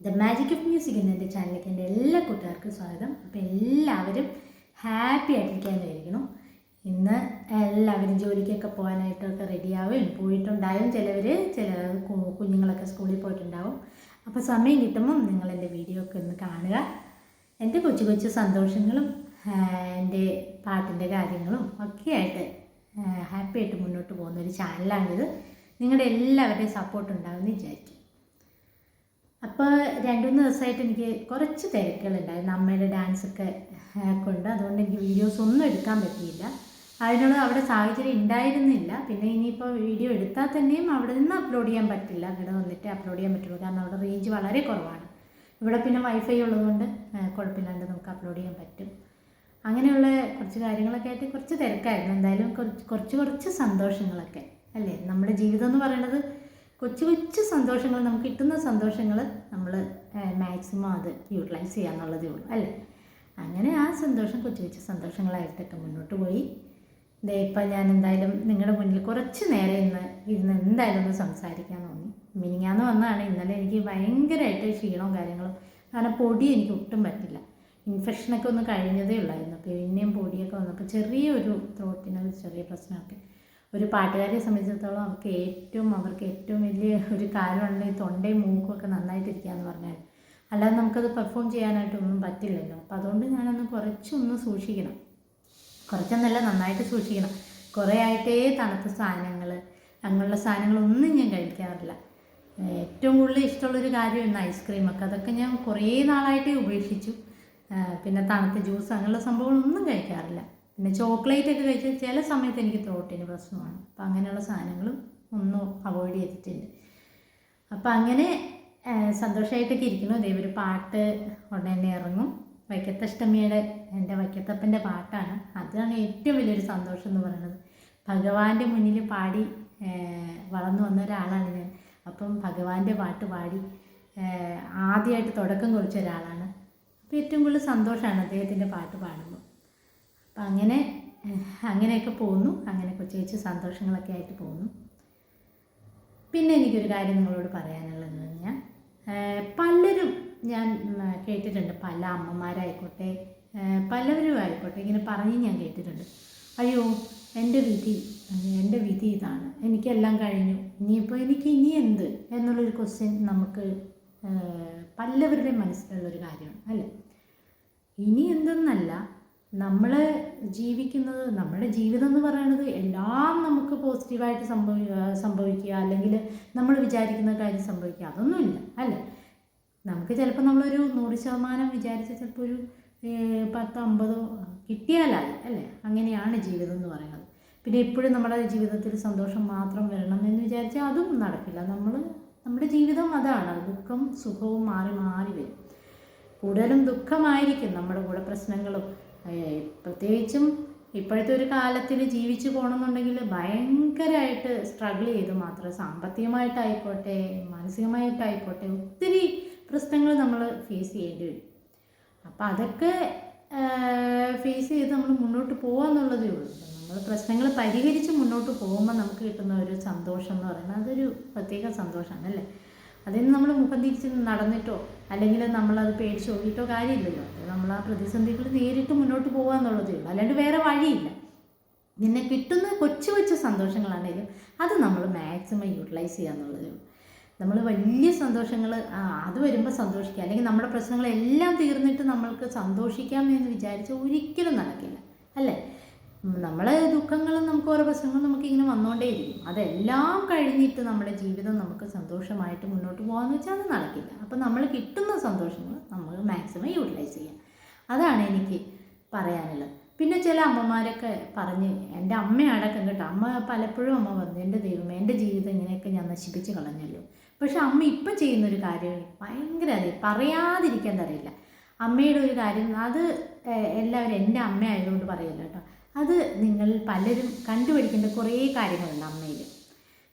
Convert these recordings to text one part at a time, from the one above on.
The magic of music എന്ന എന്റെ ചാനലിലേക്ക് എന്റെ എല്ലാ കൂട്ടുകാർക്കും സ്വാഗതം. അപ്പോൾ എല്ലാവരും ഹാപ്പി ആയിട്ടിരിക്കാനായിരിക്കണം ഇന്ന് എല്ലാവരും ജോലിക്കൊക്കെ പോകാനായിട്ടൊക്കെ റെഡിയാവും പോയിട്ടുണ്ടാവും ചിലവർ ചില കുഞ്ഞുങ്ങളൊക്കെ സ്കൂളിൽ പോയിട്ടുണ്ടാവും. അപ്പോൾ സമയം കിട്ടുമ്പം നിങ്ങൾ എന്റെ വീഡിയോ ഒക്കെ ഒന്ന് കാണുക. എന്റെ കൊച്ചു കൊച്ചു സന്തോഷങ്ങളും എന്റെ പാട്ടിന്റെ കാര്യങ്ങളും ഒക്കെ ആയിട്ട് ഹാപ്പി ആയിട്ട് മുന്നോട്ട് പോകുന്ന ഒരു ചാനലാണിത് നിങ്ങളുടെ എല്ലാവരുടെയും സപ്പോർട്ട് ഉണ്ടാകുമെന്ന് വിചാരിക്കും. അപ്പോൾ രണ്ട് മൂന്ന് ദിവസമായിട്ട് എനിക്ക് കുറച്ച് തിരക്കുകളുണ്ടായിരുന്നു അമ്മയുടെ ഡാൻസൊക്കെ കൊണ്ട്. അതുകൊണ്ട് എനിക്ക് വീഡിയോസ് ഒന്നും എടുക്കാൻ പറ്റിയില്ല. അതിനുള്ള അവിടെ സാഹചര്യം ഉണ്ടായിരുന്നില്ല. പിന്നെ ഇനിയിപ്പോൾ വീഡിയോ എടുത്താൽ തന്നെയും അവിടെ നിന്ന് അപ്ലോഡ് ചെയ്യാൻ പറ്റില്ല. ഇവിടെ വന്നിട്ട് അപ്ലോഡ് ചെയ്യാൻ പറ്റുള്ളൂ. കാരണം അവിടെ റേഞ്ച് വളരെ കുറവാണ്. ഇവിടെ പിന്നെ വൈഫൈ ഉള്ളതുകൊണ്ട് കുഴപ്പമില്ലാണ്ട് നമുക്ക് അപ്ലോഡ് ചെയ്യാൻ പറ്റും. അങ്ങനെയുള്ള കുറച്ച് കാര്യങ്ങളൊക്കെ ആയിട്ട് കുറച്ച് തിരക്കായിരുന്നു. എന്തായാലും കുറച്ച് കുറച്ച് കുറച്ച് സന്തോഷങ്ങളൊക്കെ അല്ലേ? നമ്മുടെ ജീവിതം എന്ന് പറയുന്നത് കൊച്ചു കൊച്ചു സന്തോഷങ്ങൾ നമുക്ക് കിട്ടുന്ന സന്തോഷങ്ങൾ നമ്മൾ മാക്സിമം അത് യൂട്ടിലൈസ് ചെയ്യാന്നുള്ളതേ ഉള്ളൂ അല്ലേ? അങ്ങനെ ആ സന്തോഷം കൊച്ചു കൊച്ചു സന്തോഷങ്ങളായിട്ടൊക്കെ മുന്നോട്ട് പോയി. ദേ ഇപ്പം ഞാൻ എന്തായാലും നിങ്ങളുടെ മുന്നിൽ കുറച്ച് നേരം ഇന്ന് ഇരുന്ന് എന്തായാലും ഒന്ന് സംസാരിക്കാൻ തോന്നി. മിനിങ്ങാന്ന് വന്നതാണ് ഇന്നലെ എനിക്ക് ഭയങ്കരമായിട്ട് ക്ഷീണവും കാര്യങ്ങളും കാരണം പൊടി എനിക്ക് ഒട്ടും പറ്റില്ല. ഇൻഫെക്ഷനൊക്കെ ഒന്ന് കഴിഞ്ഞതേ ഉള്ളായിരുന്നു. പിന്നെയും പൊടിയൊക്കെ വന്നപ്പോൾ ചെറിയൊരു ത്രോട്ടിന് ചെറിയ പ്രശ്നമൊക്കെ. ഒരു പാട്ടുകാരെ സംബന്ധിച്ചിടത്തോളം അവർക്ക് ഏറ്റവും അവർക്ക് ഏറ്റവും വലിയ ഒരു കാര്യമാണ് ഈ തൊണ്ടയും മൂക്കും ഒക്കെ നന്നായിട്ടിരിക്കുക എന്ന് പറഞ്ഞാൽ. അല്ലാതെ നമുക്കത് പെർഫോം ചെയ്യാനായിട്ടൊന്നും പറ്റില്ലല്ലോ. അപ്പോൾ അതുകൊണ്ട് ഞാനൊന്ന് കുറച്ചൊന്ന് സൂക്ഷിക്കണം. കുറച്ചൊന്നല്ല നന്നായിട്ട് സൂക്ഷിക്കണം. കുറേ ആയിട്ടേ തണുത്ത സാധനങ്ങൾ അങ്ങനെയുള്ള സാധനങ്ങളൊന്നും ഞാൻ കഴിക്കാറില്ല. ഏറ്റവും കൂടുതൽ ഇഷ്ടമുള്ളൊരു കാര്യം ഇന്ന് ഐസ്ക്രീമൊക്കെ അതൊക്കെ ഞാൻ കുറേ നാളായിട്ടേ ഉപേക്ഷിച്ചു. പിന്നെ തണുത്ത ജ്യൂസ് അങ്ങനെയുള്ള സംഭവങ്ങളൊന്നും കഴിക്കാറില്ല. പിന്നെ ചോക്ലേറ്റ് ഒക്കെ കഴിച്ചാൽ ചില സമയത്ത് എനിക്ക് ത്രോട്ടിന് പ്രശ്നമാണ്. അപ്പം അങ്ങനെയുള്ള സാധനങ്ങളും ഒന്നും അവോയ്ഡ് ചെയ്തിട്ടുണ്ട് അപ്പം അങ്ങനെ സന്തോഷമായിട്ടൊക്കെ ഇരിക്കുന്നു. ഒരു പാട്ട് ഉടനെ തന്നെ ഇറങ്ങും. വൈക്കത്തഷ്ടമിയുടെ എന്റെ വൈക്കത്തപ്പന്റെ പാട്ടാണ്. അതാണ് ഏറ്റവും വലിയൊരു സന്തോഷം എന്ന് പറയുന്നത്. ഭഗവാന്റെ മുന്നിൽ പാടി വളർന്നു വന്ന ഒരാളാണ് ഞാൻ. അപ്പം ഭഗവാന്റെ പാട്ട് പാടി ആദ്യമായിട്ട് തുടക്കം കുറിച്ച ഒരാളാണ്. അപ്പോൾ ഏറ്റവും കൂടുതൽ സന്തോഷമാണ് അദ്ദേഹത്തിന്റെ പാട്ട് പാടുമ്പോൾ അപ്പം അങ്ങനെ അങ്ങനെയൊക്കെ പോകുന്നു. അങ്ങനെ കൊച്ചു കൊച്ചു സന്തോഷങ്ങളൊക്കെ ആയിട്ട് പോകുന്നു. പിന്നെ എനിക്കൊരു കാര്യം നിങ്ങളോട് പറയാനുള്ളതെന്ന് പറഞ്ഞാൽ പലരും ഞാൻ കേട്ടിട്ടുണ്ട്. പല അമ്മമാരായിക്കോട്ടെ പലവരും ആയിക്കോട്ടെ ഇങ്ങനെ പറഞ്ഞ് ഞാൻ കേട്ടിട്ടുണ്ട്. അയ്യോ എന്റെ വിധി എന്റെ വിധി ഇതാണ്. എനിക്കെല്ലാം കഴിഞ്ഞു. ഇനിയിപ്പോൾ എനിക്ക് ഇനി എന്ത് എന്നുള്ളൊരു ക്വസ്റ്റ്യൻ നമുക്ക് പലവരുടെയും പലവരുടെ മനസ്സിലുള്ളൊരു കാര്യമാണ് അല്ലേ? ഇനി എന്തെന്നല്ല നമ്മൾ ജീവിക്കുന്നത് നമ്മുടെ ജീവിതം എന്ന് പറയുന്നത് എല്ലാം നമുക്ക് പോസിറ്റീവായിട്ട് സംഭവി സംഭവിക്കുക അല്ലെങ്കിൽ നമ്മൾ വിചാരിക്കുന്ന കാര്യം സംഭവിക്കുക. അതൊന്നുമില്ല അല്ലേ? നമുക്ക് ചിലപ്പോൾ നമ്മളൊരു നൂറ് ശതമാനം വിചാരിച്ച ചിലപ്പോൾ ഒരു പത്ത് അമ്പതോ കിട്ടിയാലായി അല്ലേ? അങ്ങനെയാണ് ജീവിതം എന്ന് പറയുന്നത്. പിന്നെ എപ്പോഴും നമ്മുടെ ജീവിതത്തിൽ സന്തോഷം മാത്രം വരണം എന്ന് വിചാരിച്ചാൽ അതും നടക്കില്ല. നമ്മൾ നമ്മുടെ ജീവിതം അതാണ്. ദുഃഖം സുഖവും മാറി മാറി വരും. കൂടുതലും ദുഃഖമായിരിക്കും നമ്മുടെ കൂടെ പ്രശ്നങ്ങളും പ്രത്യേകിച്ചും ഇപ്പോഴത്തെ ഒരു കാലത്തിൽ ജീവിച്ചു പോകണമെന്നുണ്ടെങ്കിൽ ഭയങ്കരമായിട്ട് സ്ട്രഗിൾ ചെയ്ത് മാത്രം സാമ്പത്തികമായിട്ടായിക്കോട്ടെ മാനസികമായിട്ടായിക്കോട്ടെ ഒത്തിരി പ്രശ്നങ്ങൾ നമ്മൾ ഫേസ് ചെയ്യേണ്ടി വരും. അപ്പം അതൊക്കെ ഫേസ് ചെയ്ത് നമ്മൾ മുന്നോട്ട് പോകാന്നുള്ളതേ ഉള്ളൂ. നമ്മൾ പ്രശ്നങ്ങൾ പരിഹരിച്ച് മുന്നോട്ട് പോകുമ്പോൾ നമുക്ക് കിട്ടുന്ന ഒരു സന്തോഷം എന്ന് പറയുന്നത് അതൊരു പ്രത്യേക സന്തോഷമാണ് അല്ലേ? അതിന് നമ്മൾ മുഖം തിരിച്ച് നടന്നിട്ടോ അല്ലെങ്കിൽ നമ്മളത് പേടിച്ച് നോക്കിയിട്ടോ കാര്യമില്ലല്ലോ. നമ്മൾ ആ പ്രതിസന്ധികൾ നേരിട്ട് മുന്നോട്ട് പോകുക എന്നുള്ളതേ ഉള്ളൂ അല്ലാണ്ട് വേറെ വഴിയില്ല. നിന്നെ കിട്ടുന്ന കൊച്ചു കൊച്ചു സന്തോഷങ്ങളാണെങ്കിലും അത് നമ്മൾ മാക്സിമം യൂട്ടിലൈസ് ചെയ്യുക എന്നുള്ളതേ ഉള്ളൂ നമ്മൾ വലിയ സന്തോഷങ്ങൾ അത് വരുമ്പോൾ സന്തോഷിക്കുക. അല്ലെങ്കിൽ നമ്മുടെ പ്രശ്നങ്ങളെല്ലാം തീർന്നിട്ട് നമ്മൾക്ക് സന്തോഷിക്കാം എന്ന് വിചാരിച്ചാൽ ഒരിക്കലും നടക്കില്ല. അല്ലേ? നമ്മളെ ദുഃഖങ്ങളും നമുക്ക് ഓരോ പ്രശ്നങ്ങളും നമുക്ക് ഇങ്ങനെ വന്നുകൊണ്ടേയിരിക്കും അതെല്ലാം കഴിഞ്ഞിട്ട് നമ്മുടെ ജീവിതം നമുക്ക് സന്തോഷമായിട്ട് മുന്നോട്ട് പോകാമെന്ന് വെച്ചാൽ അത് നടക്കില്ല. അപ്പം നമ്മൾ കിട്ടുന്ന സന്തോഷങ്ങൾ നമ്മൾ മാക്സിമം യൂട്ടിലൈസ് ചെയ്യാം. അതാണ് എനിക്ക് പറയാനുള്ളത്. പിന്നെ ചില അമ്മമാരൊക്കെ പറഞ്ഞ് എന്റെ അമ്മയടക്കം കേട്ടോ അമ്മ പലപ്പോഴും അമ്മ പറഞ്ഞു എന്റെ ദൈവം എന്റെ ജീവിതം ഇങ്ങനെയൊക്കെ ഞാൻ നശിപ്പിച്ച് കളഞ്ഞല്ലോ. പക്ഷെ അമ്മ ഇപ്പം ചെയ്യുന്നൊരു കാര്യം ഭയങ്കര അതെ പറയാതിരിക്കാൻ തരയില്ല. അമ്മയുടെ ഒരു കാര്യം അത് എല്ലാവരും എന്റെ അമ്മ ആയതുകൊണ്ട് പറയല്ലോ അത് നിങ്ങൾ പലരും കണ്ടുപിടിക്കേണ്ട കുറേ കാര്യങ്ങളുണ്ട് അമ്മയിൽ.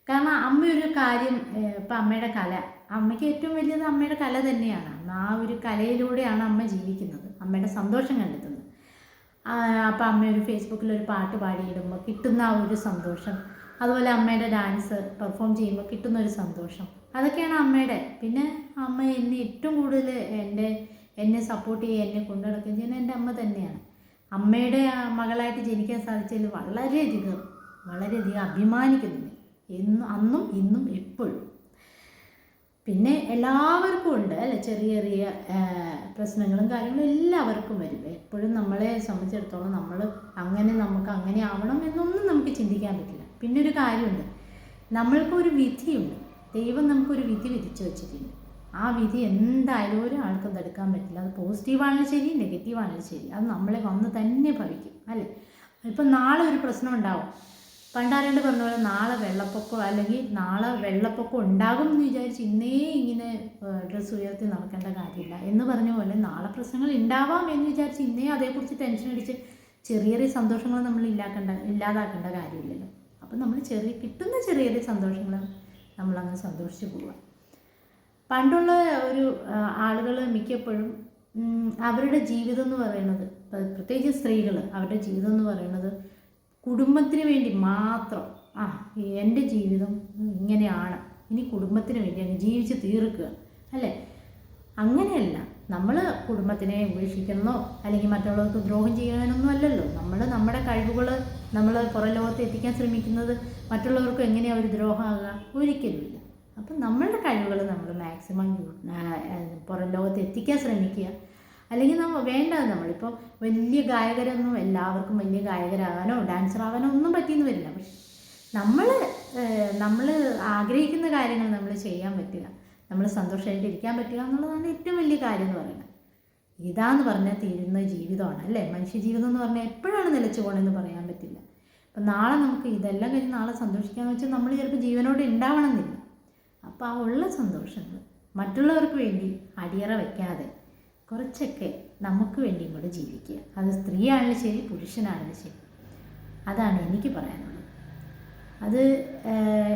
കാരണം അമ്മ ഒരു കാര്യം ഇപ്പം അമ്മയുടെ കല. അമ്മയ്ക്ക് ഏറ്റവും വലിയത് അമ്മയുടെ കല തന്നെയാണ്. അമ്മ ആ ഒരു കലയിലൂടെയാണ് അമ്മ ജീവിക്കുന്നത്. അമ്മയുടെ സന്തോഷം കണ്ടെത്തുന്നത്. അപ്പം അമ്മ ഒരു ഫേസ്ബുക്കിൽ ഒരു പാട്ട് പാടിയിടുമ്പോൾ കിട്ടുന്ന ആ ഒരു സന്തോഷം. അതുപോലെ അമ്മയുടെ ഡാൻസ് പെർഫോം ചെയ്യുമ്പോൾ കിട്ടുന്ന ഒരു സന്തോഷം. അതൊക്കെയാണ് അമ്മയുടെ. പിന്നെ അമ്മ എന്നെ ഏറ്റവും കൂടുതൽ എന്റെ എന്നെ സപ്പോർട്ട് ചെയ്യുക എന്നെ കൊണ്ടു നടക്കുകയും ചെയ്യുന്നത് എന്റെ അമ്മ തന്നെയാണ്. അമ്മയുടെ മകളായിട്ട് ജനിക്കാൻ സാധിച്ചതിൽ വളരെയധികം വളരെയധികം അഭിമാനിക്കുന്നുണ്ട്. എന്നും അന്നും ഇന്നും എപ്പോഴും. പിന്നെ എല്ലാവർക്കും ഉണ്ട് അല്ലെ? ചെറിയ ചെറിയ പ്രശ്നങ്ങളും കാര്യങ്ങളും എല്ലാവർക്കും വരും. എപ്പോഴും നമ്മളെ സംബന്ധിച്ചിടത്തോളം നമ്മൾ അങ്ങനെ നമുക്ക് അങ്ങനെ ആവണം എന്നൊന്നും നമുക്ക് ചിന്തിക്കാൻ പറ്റില്ല. പിന്നെ ഒരു കാര്യമുണ്ട്. നമ്മൾക്കൊരു വിധിയുണ്ട്. ദൈവം നമുക്കൊരു വിധി വിധിച്ചു വെച്ചിട്ടുണ്ട്. ആ വിധി എന്തായാലും ഒരാൾക്കും തടുക്കാൻ പറ്റില്ല. അത് പോസിറ്റീവാണെങ്കിലും ശരി നെഗറ്റീവാണെങ്കിലും ശരി. അത് നമ്മളെ വന്ന് തന്നെ ഭവിക്കും അല്ലേ? ഇപ്പം നാളെ ഒരു പ്രശ്നം ഉണ്ടാവും. പണ്ടാരണ്ട് പറഞ്ഞ പോലെ നാളെ വെള്ളപ്പൊക്കം അല്ലെങ്കിൽ നാളെ വെള്ളപ്പൊക്കം ഉണ്ടാകും എന്ന് വിചാരിച്ച് ഇന്നേ ഇങ്ങനെ ഡ്രസ്സ് ഉയർത്തി നടക്കേണ്ട കാര്യമില്ല. എന്ന് പറഞ്ഞ പോലെ നാളെ പ്രശ്നങ്ങൾ ഉണ്ടാവാം എന്ന് വിചാരിച്ച് ഇന്നേ അതേക്കുറിച്ച് ടെൻഷൻ അടിച്ച് ചെറിയ ചെറിയ സന്തോഷങ്ങൾ നമ്മൾ ഇല്ലാക്കേണ്ട ഇല്ലാതാക്കേണ്ട കാര്യമില്ലല്ലോ. അപ്പം നമ്മൾ ചെറിയ കിട്ടുന്ന ചെറിയ ചെറിയ സന്തോഷങ്ങൾ നമ്മളങ്ങ് സന്തോഷിച്ച് പോവുക. പണ്ടുള്ള ഒരു ആളുകൾ മിക്കപ്പോഴും അവരുടെ ജീവിതം എന്ന് പറയുന്നത് പ്ര- പ്രത്യേകിച്ച് സ്ത്രീകൾ അവരുടെ ജീവിതം എന്ന് പറയുന്നത് കുടുംബത്തിന് വേണ്ടി മാത്രം ആ എന്റെ ജീവിതം ഇങ്ങനെയാണ് ഇനി കുടുംബത്തിന് വേണ്ടി അങ്ങ് ജീവിച്ച് തീർക്കുക അല്ലേ? അങ്ങനെയല്ല നമ്മൾ കുടുംബത്തിനെ ഉപേക്ഷിക്കണമെന്നോ അല്ലെങ്കിൽ മറ്റുള്ളവർക്ക് ദ്രോഹം ചെയ്യാനൊന്നും അല്ലല്ലോ. നമ്മൾ നമ്മുടെ കഴിവുകൾ നമ്മൾ പുറം ലോകത്ത് എത്തിക്കാൻ ശ്രമിക്കുന്നത് മറ്റുള്ളവർക്ക് എങ്ങനെയാണ് ഒരു ദ്രോഹമാകുക ഒരിക്കലുമില്ല. അപ്പം നമ്മളുടെ കഴിവുകൾ നമ്മൾ മാക്സിമം പുറം ലോകത്ത് എത്തിക്കാൻ ശ്രമിക്കുക. അല്ലെങ്കിൽ നമ്മൾ വേണ്ടത് നമ്മളിപ്പോൾ വലിയ ഗായകരൊന്നും എല്ലാവർക്കും വലിയ ഗായകരാകാനോ ഡാൻസർ ആകാനോ ഒന്നും പറ്റിയെന്ന് വരില്ല. പക്ഷെ നമ്മൾ നമ്മൾ ആഗ്രഹിക്കുന്ന കാര്യങ്ങൾ നമ്മൾ ചെയ്യാൻ പറ്റുക. നമ്മൾ സന്തോഷമായിട്ട് ഇരിക്കാൻ പറ്റുക എന്നുള്ളതാണ് ഏറ്റവും വലിയ കാര്യം എന്ന് പറയുന്നത്. ഇതാന്ന് പറഞ്ഞാൽ തീരുന്ന ജീവിതമാണ് അല്ലേ? മനുഷ്യ ജീവിതം എന്ന് പറഞ്ഞാൽ എപ്പോഴാണ് നിലച്ചു പോകണമെന്ന് പറയാൻ പറ്റില്ല. അപ്പം നാളെ നമുക്ക് ഇതെല്ലാം കഴിഞ്ഞ് നാളെ സന്തോഷിക്കാമെന്ന് വെച്ചാൽ നമ്മൾ ചിലപ്പോൾ ജീവനോട് ഉണ്ടാവണമെന്നില്ല അപ്പോൾ ആ ഉള്ള സന്തോഷങ്ങൾ മറ്റുള്ളവർക്ക് വേണ്ടി അടിയറ വയ്ക്കാതെ കുറച്ചൊക്കെ നമുക്ക് വേണ്ടിയും കൂടെ ജീവിക്കുക. അത് സ്ത്രീയാണെങ്കിലും ശരി പുരുഷനാണെങ്കിലും ശരി. അതാണ് എനിക്ക് പറയാനുള്ളത്. അത്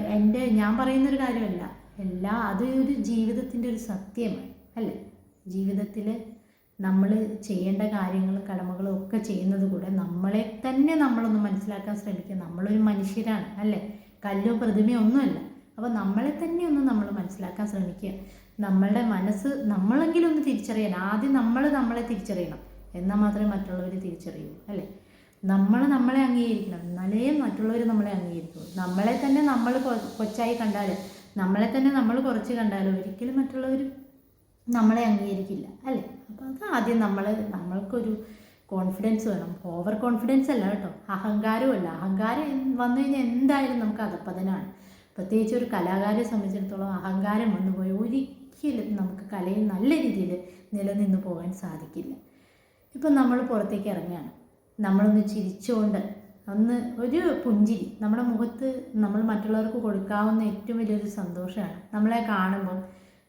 എന്റെ ഞാൻ പറയുന്നൊരു കാര്യമല്ല. എല്ലാ അത് ഒരു ജീവിതത്തിന്റെ ഒരു സത്യമാണ് അല്ലേ? ജീവിതത്തിൽ നമ്മൾ ചെയ്യേണ്ട കാര്യങ്ങളും കടമകളും ഒക്കെ ചെയ്യുന്നത് കൂടെ നമ്മളെ തന്നെ നമ്മളൊന്ന് മനസ്സിലാക്കാൻ ശ്രമിക്കുക. നമ്മളൊരു മനുഷ്യരാണ് അല്ലേ? കല്ലോ പ്രതിമയോ ഒന്നുമല്ല അപ്പോൾ നമ്മളെ തന്നെ ഒന്ന് നമ്മൾ മനസ്സിലാക്കാൻ ശ്രമിക്കുക. നമ്മളുടെ മനസ്സ് നമ്മളെങ്കിലും ഒന്ന് തിരിച്ചറിയാൻ ആദ്യം നമ്മൾ നമ്മളെ തിരിച്ചറിയണം. എന്നാൽ മാത്രമേ മറ്റുള്ളവർ തിരിച്ചറിയൂ അല്ലേ? നമ്മൾ നമ്മളെ അംഗീകരിക്കണം. എന്നാലേ മറ്റുള്ളവർ നമ്മളെ അംഗീകരിക്കൂ. നമ്മളെ തന്നെ നമ്മൾ കൊച്ചായി കണ്ടാൽ നമ്മളെ തന്നെ നമ്മൾ കുറച്ച് കണ്ടാൽ ഒരിക്കലും മറ്റുള്ളവർ നമ്മളെ അംഗീകരിക്കില്ല അല്ലേ? അപ്പോൾ അത് ആദ്യം നമ്മൾ നമ്മൾക്കൊരു കോൺഫിഡൻസ് വേണം. ഓവർ കോൺഫിഡൻസ് അല്ല കേട്ടോ. അഹങ്കാരവും അല്ല. അഹങ്കാരം വന്നു കഴിഞ്ഞാൽ എന്തായാലും നമുക്ക് അധപ്പതനാണ് പ്രത്യേകിച്ച് ഒരു കലാകാരെ സംബന്ധിച്ചിടത്തോളം അഹങ്കാരം വന്നു പോയി. ഒരിക്കലും നമുക്ക് കലയിൽ നല്ല രീതിയിൽ നിലനിന്ന് പോകാൻ സാധിക്കില്ല. ഇപ്പം നമ്മൾ പുറത്തേക്ക് ഇറങ്ങുകയാണ്. നമ്മളൊന്ന് ചിരിച്ചുകൊണ്ട് ഒന്ന് ഒരു പുഞ്ചിരി നമ്മുടെ മുഖത്ത് നമ്മൾ മറ്റുള്ളവർക്ക് കൊടുക്കാവുന്ന ഏറ്റവും വലിയൊരു സന്തോഷമാണ്. നമ്മളെ കാണുമ്പോൾ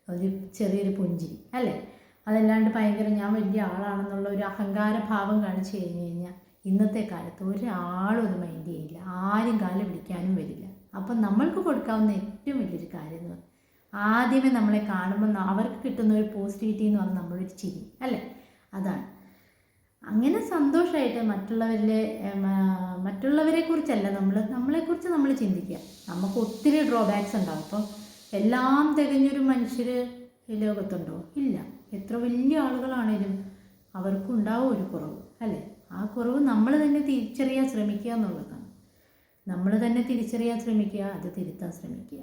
ഒരു ചെറിയൊരു പുഞ്ചിരി അല്ലേ? അതല്ലാണ്ട് ഭയങ്കര ഞാൻ വലിയ ആളാണെന്നുള്ള ഒരു അഹങ്കാര ഭാവം കാണിച്ചു കഴിഞ്ഞ് കഴിഞ്ഞാൽ ഇന്നത്തെ കാലത്ത് ഒരാളും അത് മൈൻഡ് ചെയ്യില്ല. ആരും കാലം പിടിക്കാനും വരില്ല. അപ്പം നമ്മൾക്ക് കൊടുക്കാവുന്ന ഏറ്റവും വലിയൊരു കാര്യം എന്ന് ആദ്യമേ നമ്മളെ കാണുമ്പോൾ അവർക്ക് കിട്ടുന്ന ഒരു പോസിറ്റിവിറ്റി എന്ന് പറഞ്ഞാൽ നമ്മളൊരു ചിരി അല്ലേ? അതാണ്. അങ്ങനെ സന്തോഷമായിട്ട് മറ്റുള്ളവരിലെ മറ്റുള്ളവരെ കുറിച്ചല്ല നമ്മൾ നമ്മളെക്കുറിച്ച് നമ്മൾ ചിന്തിക്കുക. നമുക്ക് ഒത്തിരി ഡ്രോബാക്സ് ഉണ്ടാവും. അപ്പം എല്ലാം തികഞ്ഞൊരു മനുഷ്യർ ഈ ലോകത്തുണ്ടോ? ഇല്ല. എത്ര വലിയ ആളുകളാണേലും അവർക്കുണ്ടാവും ഒരു കുറവ് അല്ലേ? ആ കുറവ് നമ്മൾ തന്നെ തിരിച്ചറിയാൻ ശ്രമിക്കുക എന്നുള്ളതാണ്. നമ്മൾ തന്നെ തിരിച്ചറിയാൻ ശ്രമിക്കുക അത് തിരുത്താൻ ശ്രമിക്കുക.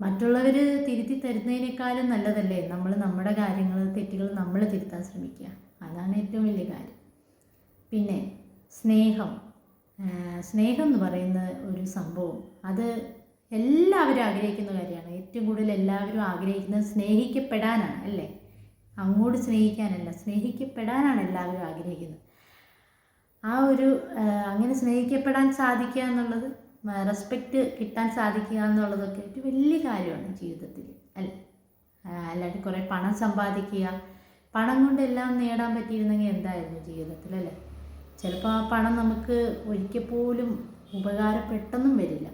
മറ്റുള്ളവർ തിരുത്തി തരുന്നതിനേക്കാളും നല്ലതല്ലേ? നമ്മൾ നമ്മുടെ കാര്യങ്ങൾ തെറ്റുകൾ നമ്മൾ തിരുത്താൻ ശ്രമിക്കുക. അതാണ് ഏറ്റവും വലിയ കാര്യം. പിന്നെ സ്നേഹം. സ്നേഹം എന്ന് പറയുന്ന ഒരു സംഭവം. അത് എല്ലാവരും ആഗ്രഹിക്കുന്ന കാര്യമാണ്. ഏറ്റവും കൂടുതൽ എല്ലാവരും ആഗ്രഹിക്കുന്നത് സ്നേഹിക്കപ്പെടാനാണ് അല്ലേ? അങ്ങോട്ട് സ്നേഹിക്കാനല്ല സ്നേഹിക്കപ്പെടാനാണ് എല്ലാവരും ആഗ്രഹിക്കുന്നത്. ആ ഒരു അങ്ങനെ സ്നേഹിക്കപ്പെടാൻ സാധിക്കുക എന്നുള്ളത് റെസ്പെക്റ്റ് കിട്ടാൻ സാധിക്കുക എന്നുള്ളതൊക്കെ ഒരു വലിയ കാര്യമാണ് ജീവിതത്തിൽ അല്ല? അല്ലാണ്ട് കുറേ പണം സമ്പാദിക്കുക പണം കൊണ്ടെല്ലാം നേടാൻ പറ്റിയിരുന്നെങ്കിൽ എന്തായിരുന്നു ജീവിതത്തിൽ അല്ലേ? ചിലപ്പോൾ ആ പണം നമുക്ക് ഒരിക്കൽ പോലും ഉപകാരപ്പെട്ടെന്നും വരില്ല.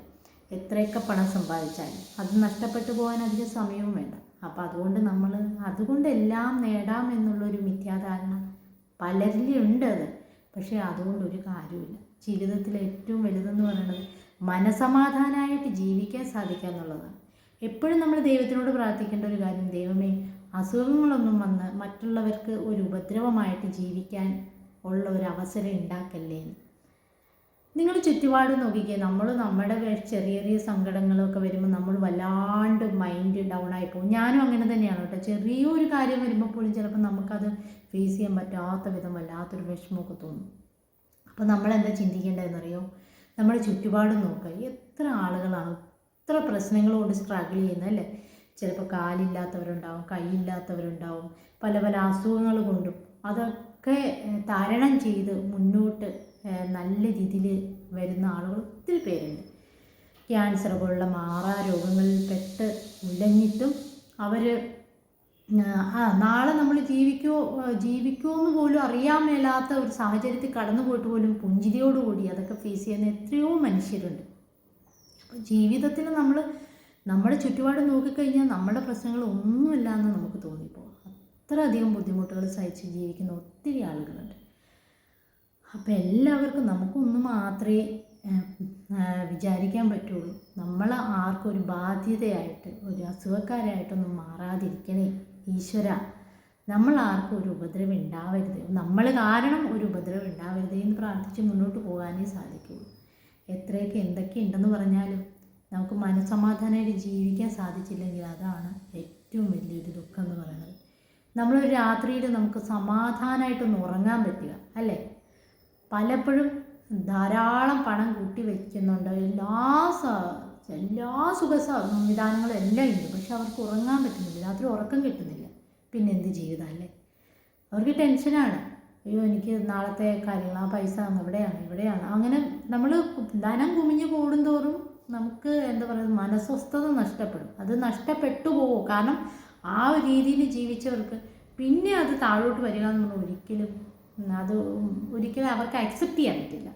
എത്രയൊക്കെ പണം സമ്പാദിച്ചാലും അത് നഷ്ടപ്പെട്ടു പോകാൻ അധികം സമയവും വേണ്ട. അപ്പോൾ അതുകൊണ്ട് നമ്മൾ അതുകൊണ്ട് എല്ലാം നേടാം എന്നുള്ളൊരു മിഥ്യാധാരണ പലരിലും ഉണ്ട് അത്. പക്ഷേ അതുകൊണ്ട് ഒരു കാര്യമില്ല ജീവിതത്തിൽ ഏറ്റവും വലുതെന്ന് പറയുന്നത് മനസമാധാനമായിട്ട് ജീവിക്കാൻ സാധിക്കുക എന്നുള്ളതാണ്. എപ്പോഴും നമ്മൾ ദൈവത്തിനോട് പ്രാർത്ഥിക്കേണ്ട ഒരു കാര്യം ദൈവമേ അസുഖങ്ങളൊന്നും വന്ന് മറ്റുള്ളവർക്ക് ഒരു ഉപദ്രവമായിട്ട് ജീവിക്കാൻ ഉള്ള ഒരു അവസരം ഉണ്ടാക്കല്ലേ നിങ്ങൾ ചുറ്റുപാട് നോക്കിക്കേ നമ്മൾ നമ്മുടെ ചെറിയ ചെറിയ സങ്കടങ്ങളൊക്കെ വരുമ്പോൾ നമ്മൾ വല്ലാണ്ട് മൈൻഡ് ഡൗൺ ആയി പോകും. ഞാനും അങ്ങനെ തന്നെയാണ് കേട്ടോ. ചെറിയൊരു കാര്യം വരുമ്പോൾ പോലും ചിലപ്പോൾ നമുക്കത് ഫേസ് ചെയ്യാൻ പറ്റാത്ത വിധം വല്ലാത്തൊരു വിഷമമൊക്കെ തോന്നും. അപ്പോൾ നമ്മളെന്താ ചിന്തിക്കേണ്ടതെന്നറിയോ? നമ്മുടെ ചുറ്റുപാട് നോക്കുക. എത്ര ആളുകളാണ് എത്ര പ്രശ്നങ്ങളോട് സ്ട്രഗിൾ ചെയ്യുന്നത് അല്ലേ? ചിലപ്പോൾ കാലില്ലാത്തവരുണ്ടാവും കൈയില്ലാത്തവരുണ്ടാവും പല പല അസുഖങ്ങൾ കൊണ്ടും. അതൊക്കെ തരണം ചെയ്ത് മുന്നോട്ട് നല്ല രീതിയിൽ വരുന്ന ആളുകൾ ഒത്തിരി പേരുണ്ട്. ക്യാൻസർ പോലുള്ള മാറാ രോഗങ്ങളിൽ പെട്ട് ഉലഞ്ഞിട്ടും അവർ ആ നാളെ നമ്മൾ ജീവിക്കോ ജീവിക്കുമോ എന്ന് പോലും അറിയാൻ മേലാത്ത ഒരു സാഹചര്യത്തിൽ കടന്നു പോയിട്ട് പോലും പുഞ്ചിരിയോടുകൂടി അതൊക്കെ ഫേസ് ചെയ്യുന്ന എത്രയോ മനുഷ്യരുണ്ട്. അപ്പോൾ ജീവിതത്തിൽ നമ്മൾ നമ്മുടെ ചുറ്റുപാട് നോക്കിക്കഴിഞ്ഞാൽ നമ്മുടെ പ്രശ്നങ്ങൾ ഒന്നുമില്ല എന്ന് നമുക്ക് തോന്നിപ്പോകും. അത്രയധികം ബുദ്ധിമുട്ടുകൾ സഹിച്ച് ജീവിക്കുന്ന ഒത്തിരി ആളുകളുണ്ട്. അപ്പോൾ എല്ലാവർക്കും നമുക്കൊന്ന് മാത്രമേ വിചാരിക്കാൻ പറ്റുള്ളൂ. നമ്മൾ ആർക്കും ഒരു ബാധ്യതയായിട്ട് ഒരു അസുഖക്കാരായിട്ടൊന്നും മാറാതിരിക്കണേ ഈശ്വര. നമ്മൾ ആർക്കും ഒരു ഉപദ്രവം ഉണ്ടാവരുത്. നമ്മൾ കാരണം ഒരു ഉപദ്രവം ഉണ്ടാവരുത് എന്ന് പ്രാർത്ഥിച്ച് മുന്നോട്ട് പോകാനേ സാധിക്കുള്ളൂ. എത്രയൊക്കെ എന്തൊക്കെ ഉണ്ടെന്ന് പറഞ്ഞാലും നമുക്ക് മനസ്സമാധാനമായിട്ട് ജീവിക്കാൻ സാധിച്ചില്ലെങ്കിൽ അതാണ് ഏറ്റവും വലിയൊരു ദുഃഖം എന്ന് പറയുന്നത്. നമ്മളൊരു രാത്രിയിൽ നമുക്ക് സമാധാനമായിട്ടൊന്ന് ഉറങ്ങാൻ പറ്റുക അല്ലേ? പലപ്പോഴും ധാരാളം പണം കൂട്ടി വയ്ക്കുന്നുണ്ട് എല്ലാ എല്ലാ സുഖ സംവിധാനങ്ങളും എല്ലാം ഉണ്ട്. പക്ഷെ അവർക്ക് ഉറങ്ങാൻ പറ്റുന്നില്ല. രാത്രി ഉറക്കം കിട്ടുന്നില്ല. പിന്നെ എന്ത് ജീവിതമല്ലേ അവർക്ക് ടെൻഷനാണ് അയ്യോ എനിക്ക് നാളത്തെ കാര്യങ്ങൾ ആ പൈസ അവിടെയാണ് ഇവിടെയാണ് അങ്ങനെ നമ്മൾ ധനം കുമിഞ്ഞു കൂടുന്തോറും നമുക്ക് എന്താ പറയുക മനസ്വസ്ഥത നഷ്ടപ്പെടും. അത് നഷ്ടപ്പെട്ടു പോകും കാരണം ആ ഒരു രീതിയിൽ ജീവിച്ചവർക്ക് പിന്നെ അത് താഴോട്ട് വരിക എന്ന് പറഞ്ഞാൽ ഒരിക്കലും അത് ഒരിക്കലും അവർക്ക് അക്സെപ്റ്റ് ചെയ്യാൻ പറ്റില്ല.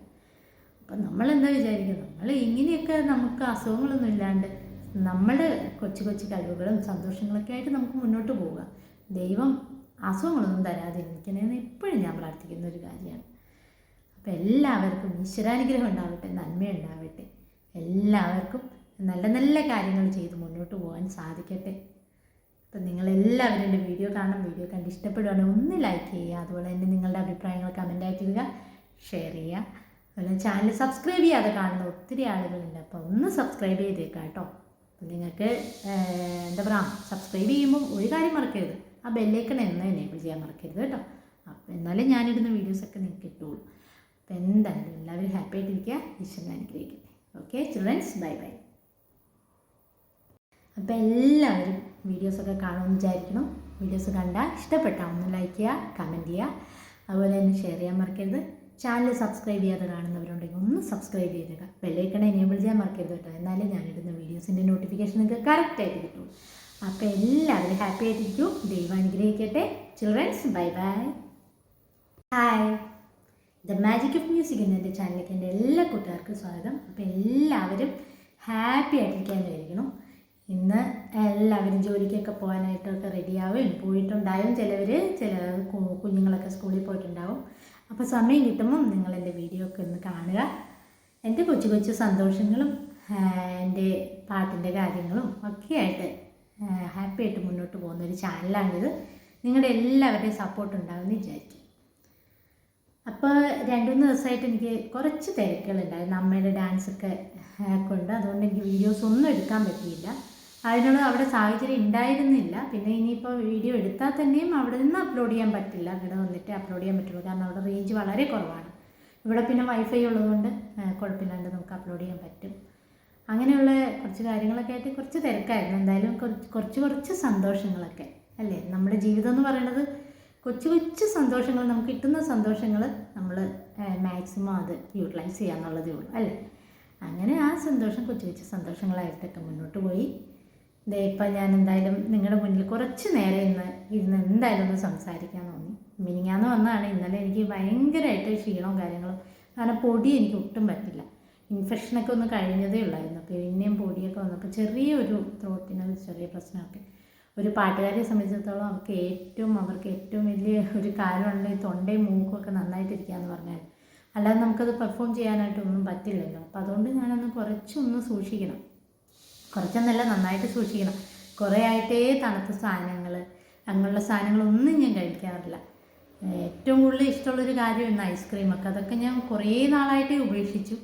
അപ്പം നമ്മളെന്താ വിചാരിക്കുന്നത് നമ്മൾ ഇങ്ങനെയൊക്കെ നമുക്ക് അസുഖങ്ങളൊന്നും ഇല്ലാണ്ട് നമ്മുടെ കൊച്ചു കൊച്ചു കഴിവുകളും സന്തോഷങ്ങളൊക്കെ ആയിട്ട് നമുക്ക് മുന്നോട്ട് പോവുക. ദൈവം അസുഖങ്ങളൊന്നും തരാതിരിക്കണമെന്ന് എപ്പോഴും ഞാൻ പ്രാർത്ഥിക്കുന്ന ഒരു കാര്യമാണ്. അപ്പം എല്ലാവർക്കും ഈശ്വരാനുഗ്രഹം ഉണ്ടാവട്ടെ നന്മയുണ്ടാവട്ടെ എല്ലാവർക്കും നല്ല നല്ല കാര്യങ്ങൾ ചെയ്ത് മുന്നോട്ട് പോകാൻ സാധിക്കട്ടെ. നിങ്ങളെല്ലാവരും എന്റെ വീഡിയോ കാണണം വീഡിയോ കണ്ട് ഇഷ്ടപ്പെടുകയാണെങ്കിൽ ഒന്ന് ലൈക്ക് ചെയ്യുക അതുപോലെ തന്നെ നിങ്ങളുടെ അഭിപ്രായങ്ങൾ കമന്റായിട്ട് ഇടുക ഷെയർ ചെയ്യുക. അതുപോലെ ചാനൽ സബ്സ്ക്രൈബ് ചെയ്യാതെ കാണുന്ന ഒത്തിരി ആളുകളുണ്ട് അപ്പോൾ ഒന്ന് സബ്സ്ക്രൈബ് ചെയ്തേക്കാം കേട്ടോ. നിങ്ങൾക്ക് എന്താ പറയുക സബ്സ്ക്രൈബ് ചെയ്യുമ്പോൾ ഒരു കാര്യം മറക്കരുത് ആ ബെല്ലേക്കൺ എന്ന് എനേബിൾ ചെയ്യാൻ മറക്കരുത് കേട്ടോ. അപ്പം എന്നാലേ ഞാനിടുന്ന വീഡിയോസൊക്കെ നിങ്ങൾക്ക് കിട്ടുള്ളൂ. അപ്പം എന്തായാലും എല്ലാവരും ഹാപ്പി ആയിട്ടിരിക്കുക ഈശ്വരനെ അനുഗ്രഹിക്കട്ടെ. ഓക്കെ ചിൽഡ്രൻസ് ബൈ ബൈ അപ്പം എല്ലാവരും വീഡിയോസൊക്കെ കാണുമെന്ന് വിചാരിക്കണം വീഡിയോസ് കണ്ടാൽ ഇഷ്ടപ്പെട്ടാൽ ഒന്ന് ലൈക്ക് ചെയ്യുക കമന്റ് ചെയ്യുക. അതുപോലെ തന്നെ ഷെയർ ചെയ്യാൻ മറക്കരുത്. ചാനൽ സബ്സ്ക്രൈബ് ചെയ്യാതെ കാണുന്നവരുണ്ടെങ്കിൽ ഒന്ന് സബ്സ്ക്രൈബ് ചെയ്തേക്കുക. ബെല്ലൈക്കണ എനേബിൾ ചെയ്യാൻ മറക്കരുത് കേട്ടോ. എന്നാലേ ഞാനിടുന്ന വീഡിയോസിന്റെ നോട്ടിഫിക്കേഷൻ നിങ്ങൾക്ക് കറക്റ്റായിട്ട് കിട്ടും. അപ്പോൾ എല്ലാവരും ഹാപ്പി ആയിട്ടിരിക്കും. ദൈവം അനുഗ്രഹിക്കട്ടെ. Childrens bye bye hi the magic of music എന്ന എന്റെ ചാനലിലേക്ക് എന്റെ എല്ലാ കൂട്ടുകാർക്കും സ്വാഗതം. അപ്പോൾ എല്ലാവരും ഹാപ്പി ആയിരിക്കാൻ വിചാരിക്കണം ഇന്ന് എല്ലാവരും ജോലിക്കൊക്കെ പോകാനായിട്ടൊക്കെ റെഡിയാവും. പോയിട്ടുണ്ടാവും ചിലവർ ചില കുഞ്ഞുങ്ങളൊക്കെ സ്കൂളിൽ പോയിട്ടുണ്ടാവും. അപ്പോൾ സമയം കിട്ടുമ്പം നിങ്ങൾ എന്റെ വീഡിയോ ഒക്കെ ഒന്ന് കാണുക. എന്റെ കൊച്ചു കൊച്ചു സന്തോഷങ്ങളും എന്റെ പാട്ടിന്റെ കാര്യങ്ങളും ഒക്കെയായിട്ട് ഹാപ്പി ആയിട്ട് മുന്നോട്ട് പോകുന്ന ഒരു ചാനലാണിത്. നിങ്ങളുടെ എല്ലാവരുടെയും സപ്പോർട്ട് ഉണ്ടാകുമെന്ന് വിചാരിക്കും അപ്പോൾ രണ്ട് മൂന്ന് ദിവസമായിട്ട് എനിക്ക് കുറച്ച് തിരക്കുകളുണ്ടായിരുന്നു അമ്മയുടെ ഡാൻസൊക്കെ ഉണ്ട് അതുകൊണ്ട് എനിക്ക് വീഡിയോസ് ഒന്നും എടുക്കാൻ പറ്റിയില്ല. അതിനുള്ള അവിടെ സാഹചര്യം ഉണ്ടായിരുന്നില്ല. പിന്നെ ഇനിയിപ്പോൾ വീഡിയോ എടുത്താൽ തന്നെയും അവിടെ നിന്ന് അപ്ലോഡ് ചെയ്യാൻ പറ്റില്ല. ഇവിടെ വന്നിട്ട് അപ്ലോഡ് ചെയ്യാൻ പറ്റുള്ളൂ. കാരണം അവിടെ റേഞ്ച് വളരെ കുറവാണ്. ഇവിടെ പിന്നെ വൈഫൈ ഉള്ളതുകൊണ്ട് കുഴപ്പമില്ലാണ്ട് നമുക്ക് അപ്ലോഡ് ചെയ്യാൻ പറ്റും. അങ്ങനെയുള്ള കുറച്ച് കാര്യങ്ങളൊക്കെ ആയിട്ട് കുറച്ച് തിരക്കായിരുന്നു. എന്തായാലും കുറച്ച് കുറച്ച് കുറച്ച് സന്തോഷങ്ങളൊക്കെ അല്ലേ? നമ്മുടെ ജീവിതം എന്ന് പറയുന്നത് കൊച്ചു കൊച്ചു സന്തോഷങ്ങൾ നമുക്ക് കിട്ടുന്ന സന്തോഷങ്ങൾ നമ്മൾ മാക്സിമം അത് യൂട്ടിലൈസ് ചെയ്യാന്നുള്ളതേ ഉള്ളൂ അല്ലേ? അങ്ങനെ ആ സന്തോഷം കൊച്ചു കൊച്ചു സന്തോഷങ്ങളായിട്ടൊക്കെ മുന്നോട്ട് പോയി. ദേ ഇപ്പം ഞാൻ എന്തായാലും നിങ്ങളുടെ മുന്നിൽ കുറച്ച് നേരം ഇന്ന് ഇരുന്ന് എന്തായാലും ഒന്ന് സംസാരിക്കാൻ തോന്നി. മിനിങ്ങാന്ന് വന്നതാണ്. ഇന്നലെ എനിക്ക് ഭയങ്കരമായിട്ട് ക്ഷീണവും കാര്യങ്ങളും കാരണം പൊടി എനിക്ക് ഒട്ടും പറ്റില്ല. ഇൻഫെക്ഷനൊക്കെ ഒന്ന് കഴിഞ്ഞതേ ഉള്ളായിരുന്നു. പിന്നെയും പൊടിയൊക്കെ വന്നപ്പോൾ ചെറിയൊരു ത്രോട്ടിന് ചെറിയ പ്രശ്നമൊക്കെ. ഒരു പാട്ടുകാരെ സംബന്ധിച്ചിടത്തോളം അവർക്ക് ഏറ്റവും അവർക്ക് ഏറ്റവും വലിയ ഒരു കാര്യമുണ്ട് ഈ തൊണ്ടയും മൂക്കൊക്കെ നന്നായിട്ടിരിക്കുക എന്ന് പറഞ്ഞാൽ അല്ലാതെ നമുക്കത് പെർഫോം ചെയ്യാനായിട്ടൊന്നും പറ്റില്ലല്ലോ. അപ്പോൾ അതുകൊണ്ട് ഞാനൊന്ന് കുറച്ചൊന്ന് സൂക്ഷിക്കണം. കുറച്ചൊന്നല്ല നന്നായിട്ട് സൂക്ഷിക്കണം. കുറേ ആയിട്ടേ തണുത്ത സാധനങ്ങൾ അങ്ങനെയുള്ള സാധനങ്ങളൊന്നും ഞാൻ കഴിക്കാറില്ല. ഏറ്റവും കൂടുതൽ ഇഷ്ടമുള്ളൊരു കാര്യമായിരുന്നു ഐസ്ക്രീമൊക്കെ അതൊക്കെ ഞാൻ കുറേ നാളായിട്ടേ ഉപേക്ഷിച്ചു.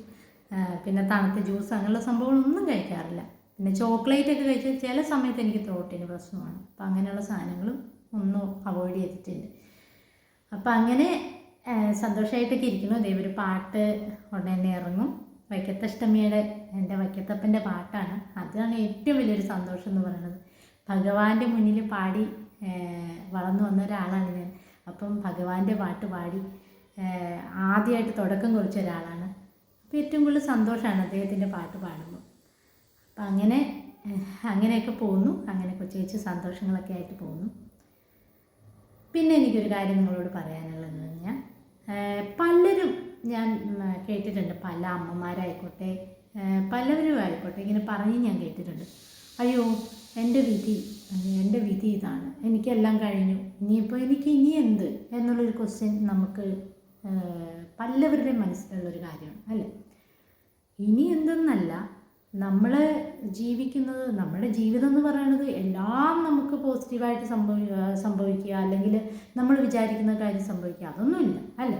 പിന്നെ തണുത്ത ജ്യൂസ് അങ്ങനെയുള്ള സംഭവങ്ങളൊന്നും കഴിക്കാറില്ല. പിന്നെ ചോക്ലേറ്റ് ഒക്കെ കഴിച്ചാൽ ചില സമയത്ത് എനിക്ക് ത്രോട്ടിന് പ്രശ്നമാണ്. അപ്പം അങ്ങനെയുള്ള സാധനങ്ങളും ഒന്നും അവോയ്ഡ് ചെയ്തിട്ടുണ്ട് അപ്പം അങ്ങനെ സന്തോഷമായിട്ടൊക്കെ ഇരിക്കുന്നു. ദൈവം ഒരു പാട്ട് ഉടനെ ഇറങ്ങും. വൈക്കത്തഷ്ടമിയുടെ എന്റെ വൈക്കത്തപ്പന്റെ പാട്ടാണ്. അതാണ് ഏറ്റവും വലിയൊരു സന്തോഷം എന്ന് പറയുന്നത്. ഭഗവാന്റെ മുന്നിൽ പാടി വളർന്നു വന്ന ഒരാളാണ് ഞാൻ. അപ്പം ഭഗവാന്റെ പാട്ട് പാടി ആദ്യമായിട്ട് തുടക്കം കുറിച്ച ഒരാളാണ്. അപ്പോൾ ഏറ്റവും കൂടുതൽ സന്തോഷമാണ് അദ്ദേഹത്തിന്റെ പാട്ട് പാടുമ്പോൾ. അപ്പം അങ്ങനെ അങ്ങനെയൊക്കെ പോകുന്നു. അങ്ങനെ കൊച്ചു കൊച്ചു സന്തോഷങ്ങളൊക്കെ ആയിട്ട് പോകുന്നു. പിന്നെ എനിക്കൊരു കാര്യം നിങ്ങളോട് പറയാനുള്ളതെന്ന് പറഞ്ഞാൽ പലരും ഞാൻ കേട്ടിട്ടുണ്ട്. പല അമ്മമാരായിക്കോട്ടെ പലവരും ആയിക്കോട്ടെ ഇങ്ങനെ പറഞ്ഞ് ഞാൻ കേട്ടിട്ടുണ്ട്. അയ്യോ എന്റെ വിധി എന്റെ വിധി ഇതാണ്. എനിക്കെല്ലാം കഴിഞ്ഞു. ഇനിയിപ്പോൾ എനിക്ക് ഇനി എന്ത് എന്നുള്ളൊരു ക്വസ്റ്റ്യൻ നമുക്ക് പലവരുടെയും മനസ്സിലുള്ളൊരു കാര്യമാണ് അല്ലേ? ഇനി എന്തെന്നല്ല നമ്മൾ ജീവിക്കുന്നത് നമ്മുടെ ജീവിതം എന്ന് പറയുന്നത് എല്ലാം നമുക്ക് പോസിറ്റീവായിട്ട് സംഭവി സംഭവിക്കുക അല്ലെങ്കിൽ നമ്മൾ വിചാരിക്കുന്ന കാര്യം സംഭവിക്കുക അതൊന്നുമില്ല അല്ലേ?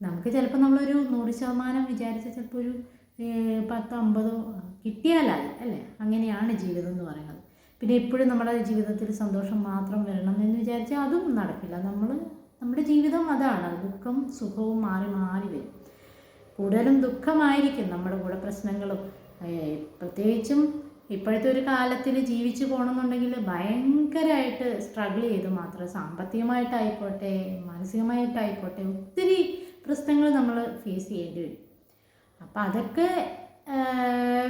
നമുക്ക് ചിലപ്പോൾ നമ്മളൊരു നൂറ് ശതമാനം വിചാരിച്ച ചിലപ്പോൾ ഒരു പത്തോ അമ്പതോ കിട്ടിയാലായി അല്ലേ? അങ്ങനെയാണ് ജീവിതം എന്ന് പറയുന്നത്. പിന്നെ എപ്പോഴും നമ്മുടെ ജീവിതത്തിൽ സന്തോഷം മാത്രം വരണം എന്ന് വിചാരിച്ചാൽ അതും നടക്കില്ല. നമ്മൾ നമ്മുടെ ജീവിതം അതാണ്. ദുഃഖം സുഖവും മാറി മാറി വരും. കൂടുതലും ദുഃഖമായിരിക്കും നമ്മുടെ കൂടെ പ്രശ്നങ്ങളും. പ്രത്യേകിച്ചും ഇപ്പോഴത്തെ ഒരു കാലത്തിൽ ജീവിച്ചു പോകണമെന്നുണ്ടെങ്കിൽ ഭയങ്കരമായിട്ട് സ്ട്രഗിൾ ചെയ്ത് മാത്രം സാമ്പത്തികമായിട്ടായിക്കോട്ടെ മാനസികമായിട്ടായിക്കോട്ടെ ഒത്തിരി പ്രശ്നങ്ങൾ നമ്മൾ ഫേസ് ചെയ്യേണ്ടി വരും. അപ്പം അതൊക്കെ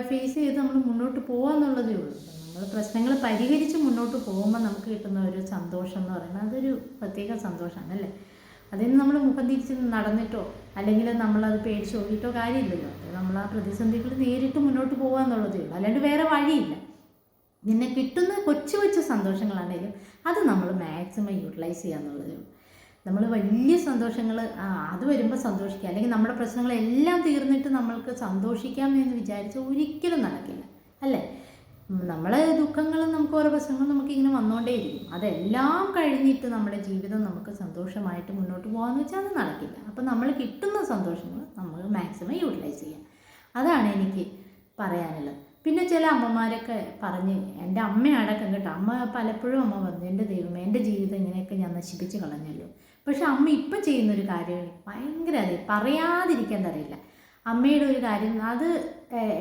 ഫേസ് ചെയ്ത് നമ്മൾ മുന്നോട്ട് പോകുക എന്നുള്ളതേ ഉള്ളൂ. നമ്മൾ പ്രശ്നങ്ങൾ പരിഹരിച്ച് മുന്നോട്ട് പോകുമ്പോൾ നമുക്ക് കിട്ടുന്ന ഒരു സന്തോഷം എന്ന് പറയുന്നത് അതൊരു പ്രത്യേക സന്തോഷമാണ് അല്ലേ? അതിന് നമ്മൾ മുഖം തിരിച്ച് നടന്നിട്ടോ അല്ലെങ്കിൽ നമ്മളത് പേടിച്ച് നോക്കിയിട്ടോ കാര്യമില്ലല്ലോ. നമ്മൾ ആ പ്രതിസന്ധികൾ നേരിട്ട് മുന്നോട്ട് പോകുക എന്നുള്ളതേ ഉള്ളൂ. അല്ലാണ്ട് വേറെ വഴിയില്ല. പിന്നെ കിട്ടുന്ന കൊച്ചു കൊച്ചു സന്തോഷങ്ങളാണെങ്കിലും അത് നമ്മൾ മാക്സിമം യൂട്ടിലൈസ് ചെയ്യുക എന്നുള്ളതേ ഉള്ളൂ. നമ്മൾ വലിയ സന്തോഷങ്ങൾ അത് വരുമ്പോൾ സന്തോഷിക്കുക അല്ലെങ്കിൽ നമ്മുടെ പ്രശ്നങ്ങളെല്ലാം തീർന്നിട്ട് നമ്മൾക്ക് സന്തോഷിക്കാം എന്ന് വിചാരിച്ച് ഒരിക്കലും നടക്കില്ല. അല്ലേ? നമ്മളെ ദുഃഖങ്ങളും നമുക്ക് ഓരോ പ്രശ്നങ്ങളും നമുക്ക് ഇങ്ങനെ വന്നുകൊണ്ടേയിരിക്കും അതെല്ലാം കഴിഞ്ഞിട്ട് നമ്മുടെ ജീവിതം നമുക്ക് സന്തോഷമായിട്ട് മുന്നോട്ട് പോകാമെന്ന് വെച്ചാൽ അത് നടക്കില്ല. അപ്പോൾ നമ്മൾ കിട്ടുന്ന സന്തോഷങ്ങൾ നമ്മൾ മാക്സിമം യൂട്ടിലൈസ് ചെയ്യുക അതാണ് എനിക്ക് പറയാനുള്ളത്. പിന്നെ ചില അമ്മമാരൊക്കെ പറഞ്ഞ് എന്റെ അമ്മയടക്കം കേട്ടോ അമ്മ പലപ്പോഴും അമ്മ പറഞ്ഞു എന്റെ ദൈവമേ എന്റെ ജീവിതം ഇങ്ങനെയൊക്കെ ഞാൻ നശിപ്പിച്ച് കളഞ്ഞല്ലോ. പക്ഷെ അമ്മ ഇപ്പം ചെയ്യുന്നൊരു കാര്യം ഭയങ്കര അത് പറയാതിരിക്കാൻ തറിയില്ല അമ്മയുടെ ഒരു കാര്യം അത്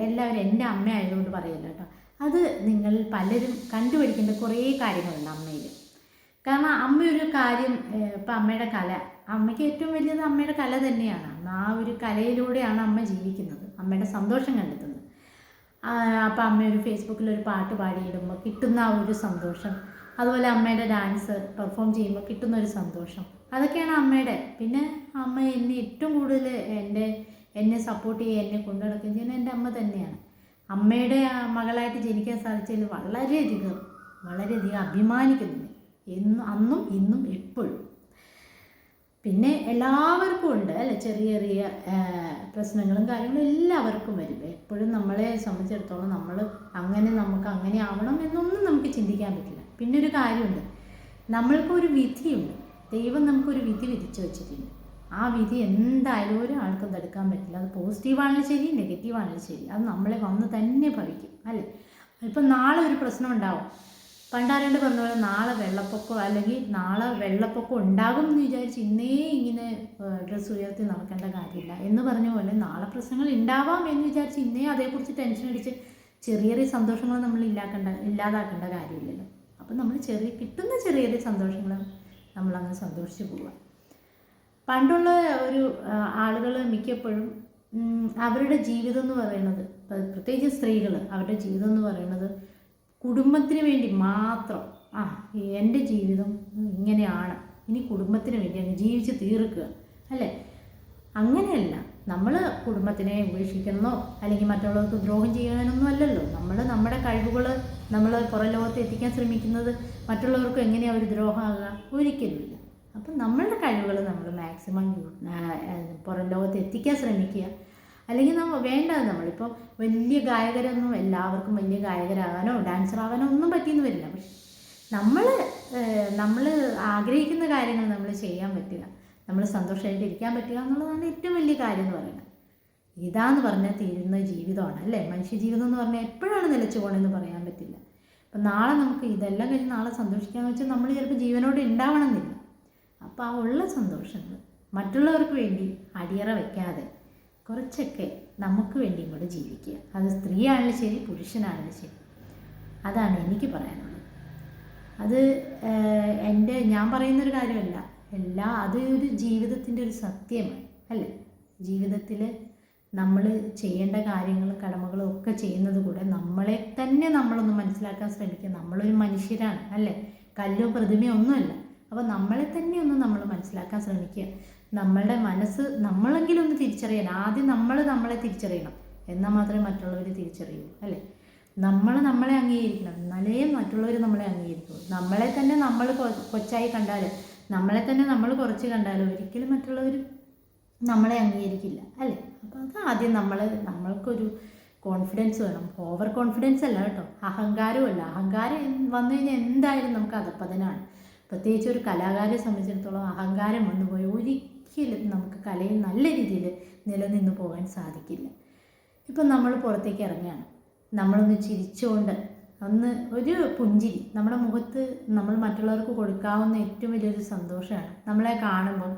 എല്ലാവരും എന്റെ അമ്മ ആയതുകൊണ്ട് പറയല്ല കേട്ടോ. അത് നിങ്ങൾ പലരും കണ്ടുപിടിക്കേണ്ട കുറേ കാര്യങ്ങളുണ്ട് അമ്മയിൽ. കാരണം അമ്മയൊരു കാര്യം ഇപ്പം അമ്മയുടെ കല. അമ്മയ്ക്ക് ഏറ്റവും വലിയത് അമ്മയുടെ കല തന്നെയാണ്. അമ്മ ആ ഒരു കലയിലൂടെയാണ് അമ്മ ജീവിക്കുന്നത്. അമ്മയുടെ സന്തോഷം കണ്ടെത്തുന്നത്. അപ്പം അമ്മ ഒരു ഫേസ്ബുക്കിൽ ഒരു പാട്ട് പാടിയിടുമ്പോൾ കിട്ടുന്ന ആ ഒരു സന്തോഷം. അതുപോലെ അമ്മയുടെ ഡാൻസ് പെർഫോം ചെയ്യുമ്പോൾ കിട്ടുന്ന ഒരു സന്തോഷം. അതൊക്കെയാണ് അമ്മയുടെ. പിന്നെ അമ്മ എന്നെ ഏറ്റവും കൂടുതൽ എന്റെ എന്നെ സപ്പോർട്ട് ചെയ്യുക എന്നെ കൊണ്ടു നടക്കുകയും ചെയ്യുന്നത് എന്റെ അമ്മ തന്നെയാണ്. അമ്മയുടെ മകളായിട്ട് ജനിക്കാൻ സാധിച്ചതിൽ വളരെയധികം വളരെയധികം അഭിമാനിക്കുന്നുണ്ട് എന്നും അന്നും ഇന്നും എപ്പോഴും. പിന്നെ എല്ലാവർക്കും ഉണ്ട് അല്ലെ? ചെറിയ ചെറിയ പ്രശ്നങ്ങളും കാര്യങ്ങളും എല്ലാവർക്കും വരും. എപ്പോഴും നമ്മളെ സംബന്ധിച്ചിടത്തോളം നമ്മൾ അങ്ങനെ നമുക്ക് അങ്ങനെ ആവണം എന്നൊന്നും നമുക്ക് ചിന്തിക്കാൻ പറ്റില്ല. പിന്നെ ഒരു കാര്യമുണ്ട്. നമ്മൾക്ക് ഒരു വിധിയുണ്ട്. ദൈവം നമുക്കൊരു വിധി വിധിച്ചു വെച്ചിട്ടുണ്ട്. ആ വിധി എന്തായാലും ഒരാൾക്കും തടുക്കാൻ പറ്റില്ല. അത് പോസിറ്റീവാണെങ്കിലും ശരി നെഗറ്റീവാണെങ്കിലും ശരി. അത് നമ്മളെ വന്ന് തന്നെ ഭവിക്കും അല്ലേ? ഇപ്പം നാളെ ഒരു പ്രശ്നം ഉണ്ടാവും. പണ്ടാരണ്ട് പറഞ്ഞ പോലെ നാളെ വെള്ളപ്പൊക്കം അല്ലെങ്കിൽ നാളെ വെള്ളപ്പൊക്കം ഉണ്ടാകും എന്ന് വിചാരിച്ച് ഇന്നേ ഇങ്ങനെ ഡ്രസ്സ് ഉയർത്തി നടക്കേണ്ട കാര്യമില്ല. എന്ന് പറഞ്ഞ പോലെ നാളെ പ്രശ്നങ്ങൾ ഉണ്ടാവാം എന്ന് വിചാരിച്ച് ഇന്നേ അതേക്കുറിച്ച് ടെൻഷൻ അടിച്ച് ചെറിയ ചെറിയ സന്തോഷങ്ങൾ നമ്മൾ ഇല്ലാക്കേണ്ട ഇല്ലാതാക്കേണ്ട കാര്യമില്ലല്ലോ. അപ്പം നമ്മൾ ചെറിയ കിട്ടുന്ന ചെറിയ ചെറിയ സന്തോഷങ്ങൾ നമ്മളങ്ങ് സന്തോഷിച്ച് പോവുക പണ്ടുള്ള ഒരു ആളുകൾ മിക്കപ്പോഴും അവരുടെ ജീവിതം എന്ന് പറയുന്നത് പ്ര- പ്രത്യേകിച്ച് സ്ത്രീകൾ അവരുടെ ജീവിതം എന്ന് പറയുന്നത് കുടുംബത്തിന് വേണ്ടി മാത്രം ആ എന്റെ ജീവിതം ഇങ്ങനെയാണ്. ഇനി കുടുംബത്തിന് വേണ്ടി അങ്ങ് ജീവിച്ച് തീർക്കുക അല്ലേ? അങ്ങനെയല്ല. നമ്മൾ കുടുംബത്തിനെ ഉപേക്ഷിക്കുന്നോ അല്ലെങ്കിൽ മറ്റുള്ളവർക്ക് ദ്രോഹം ചെയ്യാനൊന്നും അല്ലല്ലോ. നമ്മൾ നമ്മുടെ കഴിവുകൾ നമ്മൾ പുറം ലോകത്ത് എത്തിക്കാൻ ശ്രമിക്കുന്നത് മറ്റുള്ളവർക്ക് എങ്ങനെയാണ് ഒരു ദ്രോഹമാകുക? ഒരിക്കലുമില്ല. അപ്പം നമ്മളുടെ കഴിവുകൾ നമ്മൾ മാക്സിമം പുറം ലോകത്ത് എത്തിക്കാൻ ശ്രമിക്കുക. അല്ലെങ്കിൽ നമ്മൾ വേണ്ട നമ്മളിപ്പോൾ വലിയ ഗായകരൊന്നും എല്ലാവർക്കും വലിയ ഗായകരാകാനോ ഡാൻസർ ആകാനോ ഒന്നും പറ്റിയെന്ന് വരില്ല. നമ്മൾ നമ്മൾ ആഗ്രഹിക്കുന്ന കാര്യങ്ങൾ നമ്മൾ ചെയ്യാൻ പറ്റുക. നമ്മൾ സന്തോഷമായിട്ട് ഇരിക്കാൻ പറ്റുക എന്നുള്ളതാണ് ഏറ്റവും വലിയ കാര്യം എന്ന് പറയുന്നത്. ഇതാന്ന് പറഞ്ഞാൽ തീരുന്ന ജീവിതമാണ് അല്ലേ? മനുഷ്യജീവിതം എന്ന് പറഞ്ഞാൽ എപ്പോഴാണ് നിലച്ചു പോകണമെന്ന് പറയാൻ പറ്റില്ല. അപ്പം നാളെ നമുക്ക് ഇതെല്ലാം കഴിഞ്ഞ് നാളെ സന്തോഷിക്കാമെന്ന് വെച്ചാൽ നമ്മൾ ചിലപ്പോൾ ജീവനോട് ഉണ്ടാവണമെന്നില്ല അപ്പോൾ ആ ഉള്ള സന്തോഷങ്ങൾ മറ്റുള്ളവർക്ക് വേണ്ടി അടിയറ വയ്ക്കാതെ കുറച്ചൊക്കെ നമുക്ക് വേണ്ടി കൂടെ ജീവിക്കുക. അത് സ്ത്രീയാണെങ്കിലും ശരി പുരുഷനാണെങ്കിലും ശരി. അതാണ് എനിക്ക് പറയാനുള്ളത്. അത് എന്റെ ഞാൻ പറയുന്നൊരു കാര്യമല്ല. എല്ലാ അത് ഒരു ജീവിതത്തിന്റെ ഒരു സത്യമാണ് അല്ലേ? ജീവിതത്തിൽ നമ്മൾ ചെയ്യേണ്ട കാര്യങ്ങളും കടമകളും ഒക്കെ ചെയ്യുന്നത് കൂടെ നമ്മളെ തന്നെ നമ്മളൊന്ന് മനസ്സിലാക്കാൻ ശ്രമിക്കുക. നമ്മളൊരു മനുഷ്യരാണ് അല്ലേ? കല്ലോ പ്രതിമയോ ഒന്നുമല്ല. അപ്പോൾ നമ്മളെ തന്നെ ഒന്ന് നമ്മൾ മനസ്സിലാക്കാൻ ശ്രമിക്കുക. നമ്മളുടെ മനസ്സ് നമ്മളെങ്കിലും ഒന്ന് തിരിച്ചറിയണം. ആദ്യം നമ്മൾ നമ്മളെ തിരിച്ചറിയണം. എന്നാൽ മാത്രമേ മറ്റുള്ളവർ തിരിച്ചറിയൂ അല്ലേ? നമ്മൾ നമ്മളെ അംഗീകരിക്കണം. എന്നാലേ മറ്റുള്ളവർ നമ്മളെ അംഗീകരിക്കൂ. നമ്മളെ തന്നെ നമ്മൾ കൊച്ചായി കണ്ടാൽ നമ്മളെ തന്നെ നമ്മൾ കുറച്ച് കണ്ടാലും ഒരിക്കലും മറ്റുള്ളവർ നമ്മളെ അംഗീകരിക്കില്ല അല്ലേ? അപ്പോൾ അത് ആദ്യം നമ്മൾ നമ്മൾക്കൊരു കോൺഫിഡൻസ് വേണം. ഓവർ കോൺഫിഡൻസ് അല്ല കേട്ടോ. അഹങ്കാരമല്ല അഹങ്കാരം വന്നു കഴിഞ്ഞാൽ എന്തായാലും നമുക്ക് അതപ്പതനാണ് പ്രത്യേകിച്ച് ഒരു കലാകാരെ സംബന്ധിച്ചിടത്തോളം അഹങ്കാരം വന്നു പോയി ഒരിക്കലും നമുക്ക് കലയിൽ നല്ല രീതിയിൽ നിലനിന്ന് പോകാൻ സാധിക്കില്ല. ഇപ്പം നമ്മൾ പുറത്തേക്ക് ഇറങ്ങുകയാണ്. നമ്മളൊന്ന് ചിരിച്ചുകൊണ്ട് ഒന്ന് ഒരു പുഞ്ചിരി നമ്മുടെ മുഖത്ത് നമ്മൾ മറ്റുള്ളവർക്ക് കൊടുക്കാവുന്ന ഏറ്റവും വലിയൊരു സന്തോഷമാണ്. നമ്മളെ കാണുമ്പോൾ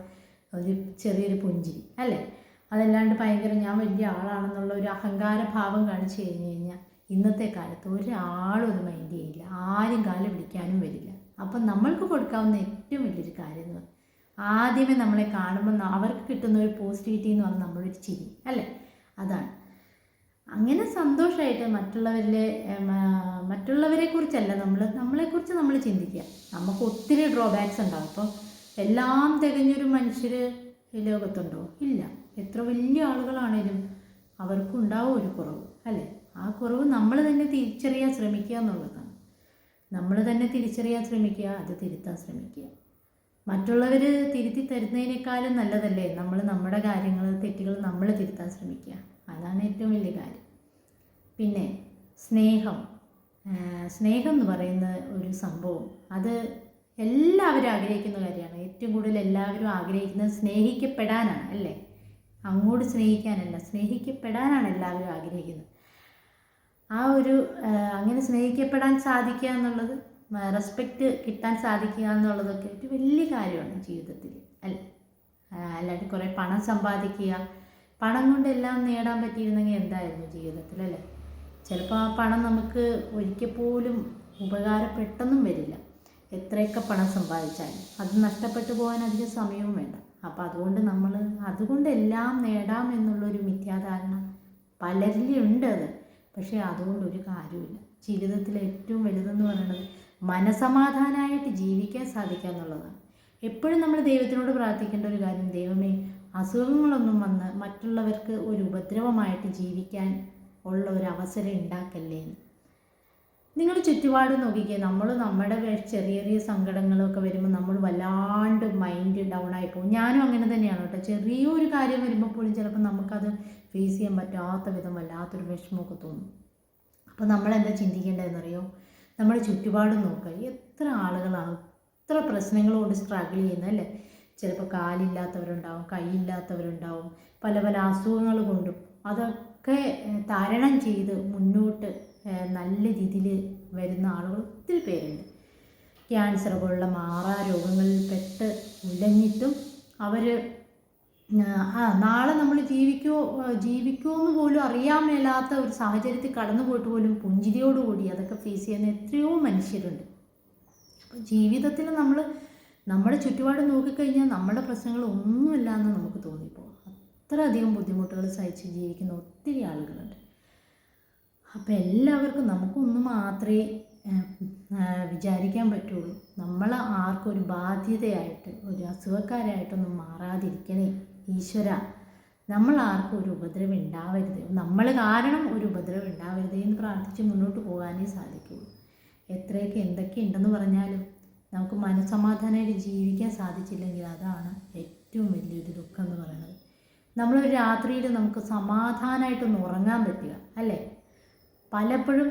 ഒരു ചെറിയൊരു പുഞ്ചിരി അല്ലേ? അതല്ലാണ്ട് ഭയങ്കര ഞാൻ വലിയ ആളാണെന്നുള്ള ഒരു അഹങ്കാര ഭാവം കാണിച്ചു കഴിഞ്ഞു കഴിഞ്ഞാൽ ഇന്നത്തെ കാലത്ത് ഒരാളും അത് മൈൻഡ് ചെയ്യില്ല. ആരും കാലം പിടിക്കാനും വരില്ല. അപ്പം നമ്മൾക്ക് കൊടുക്കാവുന്ന ഏറ്റവും വലിയൊരു കാര്യം എന്ന് ആദ്യമേ നമ്മളെ കാണുമ്പോൾ അവർക്ക് കിട്ടുന്ന ഒരു പോസിറ്റിവിറ്റി എന്ന് പറഞ്ഞാൽ നമ്മളൊരു ചിരി അല്ലേ? അതാണ്. അങ്ങനെ സന്തോഷമായിട്ട് മറ്റുള്ളവരിലെ മറ്റുള്ളവരെ കുറിച്ചല്ല നമ്മൾ നമ്മളെക്കുറിച്ച് നമ്മൾ ചിന്തിക്കുക. നമുക്ക് ഒത്തിരി ഡ്രോബാക്സ് ഉണ്ടാവും. അപ്പോൾ എല്ലാം തികഞ്ഞൊരു മനുഷ്യർ ഈ ലോകത്തുണ്ടോ? ഇല്ല. എത്ര വലിയ ആളുകളാണേലും അവർക്കും ഉണ്ടാവും ഒരു കുറവ് അല്ലേ? ആ കുറവ് നമ്മൾ തന്നെ തിരിച്ചറിയാൻ ശ്രമിക്കുക എന്നുള്ളതാണ്. നമ്മൾ തന്നെ തിരിച്ചറിയാൻ ശ്രമിക്കുക അത് തിരുത്താൻ ശ്രമിക്കുക. മറ്റുള്ളവർ തിരുത്തി തരുന്നതിനേക്കാളും നല്ലതല്ലേ? നമ്മൾ നമ്മുടെ കാര്യങ്ങൾ തെറ്റുകൾ നമ്മൾ തിരുത്താൻ ശ്രമിക്കുക. അതാണ് ഏറ്റവും വലിയ കാര്യം. പിന്നെ സ്നേഹം. സ്നേഹം എന്ന് പറയുന്ന ഒരു സംഭവം. അത് എല്ലാവരും ആഗ്രഹിക്കുന്ന കാര്യമാണ്. ഏറ്റവും കൂടുതൽ എല്ലാവരും ആഗ്രഹിക്കുന്നത് സ്നേഹിക്കപ്പെടാനാണ് അല്ലേ? അങ്ങോട്ട് സ്നേഹിക്കാനല്ല സ്നേഹിക്കപ്പെടാനാണ് എല്ലാവരും ആഗ്രഹിക്കുന്നത്. ആ ഒരു അങ്ങനെ സ്നേഹിക്കപ്പെടാൻ സാധിക്കുക എന്നുള്ളത് റെസ്പെക്റ്റ് കിട്ടാൻ സാധിക്കുക എന്നുള്ളതൊക്കെ ഒരു വലിയ കാര്യമാണ് ജീവിതത്തിൽ അല്ല? അല്ലാണ്ട് കുറേ പണം സമ്പാദിക്കുക പണം കൊണ്ടെല്ലാം നേടാൻ പറ്റിയിരുന്നെങ്കിൽ എന്തായിരുന്നു ജീവിതത്തിൽ അല്ലേ? ചിലപ്പോൾ ആ പണം നമുക്ക് ഒരിക്കൽ പോലും ഉപകാരപ്പെട്ടെന്നും വരില്ല. എത്രയൊക്കെ പണം സമ്പാദിച്ചാലും അത് നഷ്ടപ്പെട്ടു പോകാൻ അധികം സമയവും വേണ്ട. അപ്പോൾ അതുകൊണ്ട് നമ്മൾ അതുകൊണ്ട് എല്ലാം നേടാം എന്നുള്ളൊരു മിഥ്യാധാരണ പലരിലും ഉണ്ട് അത്. പക്ഷേ അതുകൊണ്ട് ഒരു കാര്യമില്ല ജീവിതത്തിലെ ഏറ്റവും വലുതെന്ന് പറയുന്നത് മനസമാധാനമായിട്ട് ജീവിക്കാൻ സാധിക്കുക എന്നുള്ളതാണ്. എപ്പോഴും നമ്മൾ ദൈവത്തിനോട് പ്രാർത്ഥിക്കേണ്ട ഒരു കാര്യം ദൈവമേ അസുഖങ്ങളൊന്നും വന്ന് മറ്റുള്ളവർക്ക് ഒരു ഉപദ്രവമായിട്ട് ജീവിക്കാൻ ഉള്ള ഒരു അവസരം ഉണ്ടാക്കല്ലേ നിങ്ങൾ ചുറ്റുപാട് നോക്കിക്കുക നമ്മൾ നമ്മുടെ ചെറിയ ചെറിയ സങ്കടങ്ങളൊക്കെ വരുമ്പോൾ നമ്മൾ വല്ലാണ്ട് മൈൻഡ് ഡൗൺ ആയി പോകും. ഞാനും അങ്ങനെ തന്നെയാണ് കേട്ടോ. ചെറിയൊരു കാര്യം വരുമ്പോൾ പോലും ചിലപ്പോൾ നമുക്കത് ഫേസ് ചെയ്യാൻ പറ്റാത്ത വിധം വല്ലാത്തൊരു വിഷമമൊക്കെ തോന്നും. അപ്പോൾ നമ്മൾ എന്താ ചിന്തിക്കേണ്ടതെന്നറിയോ? നമ്മുടെ ചുറ്റുപാട് നോക്കുക. എത്ര ആളുകളാണ് എത്ര പ്രശ്നങ്ങളോട് സ്ട്രഗിൾ ചെയ്യുന്നത് അല്ലേ? ചിലപ്പോൾ കാലില്ലാത്തവരുണ്ടാവും കൈയില്ലാത്തവരുണ്ടാവും പല പല അസുഖങ്ങൾ കൊണ്ടും. അതൊക്കെ തരണം ചെയ്ത് മുന്നോട്ട് നല്ല രീതിയിൽ വരുന്ന ആളുകൾ ഒത്തിരി പേരുണ്ട്. ക്യാൻസർ പോലുള്ള മാറാ രോഗങ്ങളിൽ പെട്ട് ഉലഞ്ഞിട്ടും അവർ ആ നാളെ നമ്മൾ ജീവിക്കോ ജീവിക്കുമോ എന്ന് പോലും അറിയാൻ മേലാത്ത ഒരു സാഹചര്യത്തിൽ കടന്നു പോയിട്ട് പോലും പുഞ്ചിരിയോടുകൂടി അതൊക്കെ ഫേസ് ചെയ്യുന്ന എത്രയോ മനുഷ്യരുണ്ട്. ജീവിതത്തിൽ നമ്മൾ നമ്മുടെ ചുറ്റുപാട് നോക്കിക്കഴിഞ്ഞാൽ നമ്മുടെ പ്രശ്നങ്ങൾ ഒന്നുമില്ല എന്ന് നമുക്ക് തോന്നിപ്പോകും അത്രയധികം ബുദ്ധിമുട്ടുകൾ സഹിച്ച് ജീവിക്കുന്ന ഒത്തിരി ആളുകളുണ്ട്. അപ്പോൾ എല്ലാവർക്കും നമുക്കൊന്ന് മാത്രമേ വിചാരിക്കാൻ പറ്റുള്ളൂ. നമ്മൾ ആർക്കും ഒരു ബാധ്യതയായിട്ട് ഒരു അസുഖക്കാരായിട്ടൊന്നും മാറാതിരിക്കണേ. ഈശ്വര നമ്മൾ ആർക്കും ഒരു ഉപദ്രവം ഉണ്ടാവരുത്. നമ്മൾ കാരണം ഒരു ഉപദ്രവം ഉണ്ടാവരുതേ എന്ന് പ്രാർത്ഥിച്ച് മുന്നോട്ട് പോകാനേ സാധിക്കുള്ളൂ. എത്രയൊക്കെ എന്തൊക്കെ ഉണ്ടെന്ന് പറഞ്ഞാലും നമുക്ക് മനസ്സമാധാനമായിട്ട് ജീവിക്കാൻ സാധിച്ചില്ലെങ്കിൽ അതാണ് ഏറ്റവും വലിയൊരു ദുഃഖം എന്ന് പറയുന്നത്. നമ്മളൊരു രാത്രിയിൽ നമുക്ക് സമാധാനമായിട്ടൊന്ന് ഉറങ്ങാൻ പറ്റുക അല്ലേ? പലപ്പോഴും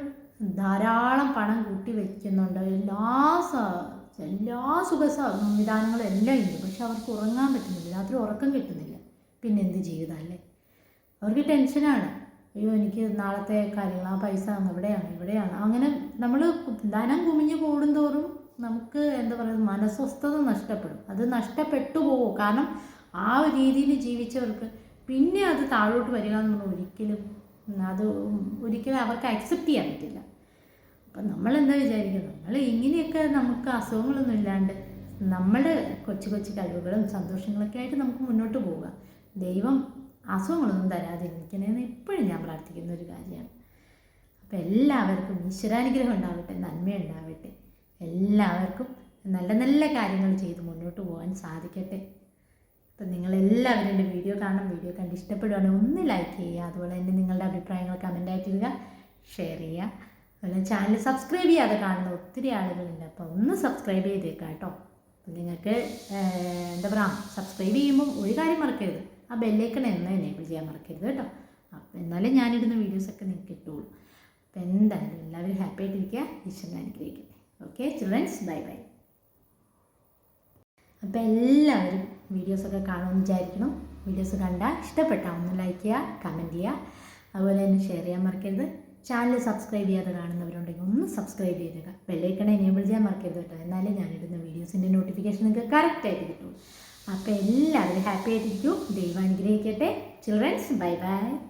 ധാരാളം പണം കൂട്ടി വയ്ക്കുന്നുണ്ട് എല്ലാ എല്ലാ സുഖ സംവിധാനങ്ങളും എല്ലാം ഉണ്ട്. പക്ഷെ അവർക്ക് ഉറങ്ങാൻ പറ്റുന്നില്ല. രാത്രി ഉറക്കം കിട്ടുന്നില്ല. പിന്നെ എന്ത് ജീവിതം അല്ലേ അവർക്ക് ടെൻഷനാണ്. അയ്യോ എനിക്ക് നാളത്തെ കാര്യങ്ങൾ ആ പൈസ എവിടെയാണ് ഇവിടെയാണ് അങ്ങനെ നമ്മൾ ധനം കുമിഞ്ഞു കൂടുന്തോറും നമുക്ക് എന്താ പറയുക മനസ്വസ്ഥത നഷ്ടപ്പെടും. അത് നഷ്ടപ്പെട്ടു പോകും കാരണം ആ ഒരു രീതിയിൽ ജീവിച്ചവർക്ക് പിന്നെ അത് താഴോട്ട് വരിക എന്ന് ഒരിക്കലും അത് ഒരിക്കലും അവർക്ക് അക്സെപ്റ്റ് ചെയ്യാൻ പറ്റില്ല. അപ്പം നമ്മളെന്താ വിചാരിക്കുന്നത് നമ്മൾ ഇങ്ങനെയൊക്കെ നമുക്ക് അസുഖങ്ങളൊന്നും ഇല്ലാണ്ട് നമ്മുടെ കൊച്ചു കൊച്ചു കഴിവുകളും സന്തോഷങ്ങളൊക്കെ ആയിട്ട് നമുക്ക് മുന്നോട്ട് പോവുക. ദൈവം അസുഖങ്ങളൊന്നും തരാതിരിക്കണേന്ന് എപ്പോഴും ഞാൻ പ്രാർത്ഥിക്കുന്ന ഒരു കാര്യമാണ്. അപ്പം എല്ലാവർക്കും ഈശ്വരാനുഗ്രഹം ഉണ്ടാവട്ടെ നന്മയുണ്ടാവട്ടെ എല്ലാവർക്കും നല്ല നല്ല കാര്യങ്ങൾ ചെയ്ത് മുന്നോട്ട് പോകാൻ സാധിക്കട്ടെ. അപ്പം നിങ്ങളെല്ലാവരും എന്റെ വീഡിയോ കാണണം വീഡിയോ കണ്ട് ഇഷ്ടപ്പെടുകയാണെങ്കിൽ ഒന്ന് ലൈക്ക് ചെയ്യുക അതുപോലെ തന്നെ നിങ്ങളുടെ അഭിപ്രായങ്ങൾ കമന്റായിട്ട് ഇടുക ഷെയർ ചെയ്യുക. അതുപോലെ ചാനൽ സബ്സ്ക്രൈബ് ചെയ്യാതെ കാണുന്ന ഒത്തിരി ആളുകളുണ്ട്. അപ്പോൾ ഒന്ന് സബ്സ്ക്രൈബ് ചെയ്തേക്കാം കേട്ടോ നിങ്ങൾക്ക് എന്താ പറയുക സബ്സ്ക്രൈബ് ചെയ്യുമ്പോൾ ഒരു കാര്യം മറക്കരുത്. ആ ബെല്ലേക്കൺ എന്ന് എനേബിൾ ചെയ്യാൻ മറക്കരുത് കേട്ടോ. അപ്പം എന്നാലും ഞാനിടുന്ന വീഡിയോസൊക്കെ നിങ്ങൾക്ക് കിട്ടുള്ളൂ. അപ്പം എന്തായാലും എല്ലാവരും ഹാപ്പി ആയിട്ടിരിക്കുക. ഈശ്വരനെ അനുഗ്രഹിക്കട്ടെ. ഓക്കെ ചിൽഡ്രൻസ് ബൈ ബൈ അപ്പോൾ എല്ലാവരും വീഡിയോസൊക്കെ കാണുമെന്ന് വിചാരിക്കണം വീഡിയോസ് കണ്ടാൽ ഇഷ്ടപ്പെട്ടാൽ ഒന്ന് ലൈക്ക് ചെയ്യുക കമന്റ് ചെയ്യുക. അതുപോലെ തന്നെ ഷെയർ ചെയ്യാൻ മറക്കരുത്. ചാനൽ സബ്സ്ക്രൈബ് ചെയ്യാതെ കാണുന്നവരുണ്ടെങ്കിൽ ഒന്ന് സബ്സ്ക്രൈബ് ചെയ്തേക്കുക. ബെല്ലൈക്കണെ എനേബിൾ ചെയ്യാൻ മറക്കരുത് കേട്ടോ. എന്നാലേ ഞാനിടുന്ന വീഡിയോസിന്റെ നോട്ടിഫിക്കേഷൻ നിങ്ങൾക്ക് കറക്റ്റായിട്ട് കിട്ടുള്ളൂ. അപ്പോൾ എല്ലാവരും ഹാപ്പി ആയിട്ടിരിക്കും. ദൈവം അനുഗ്രഹിക്കട്ടെ. Children's bye by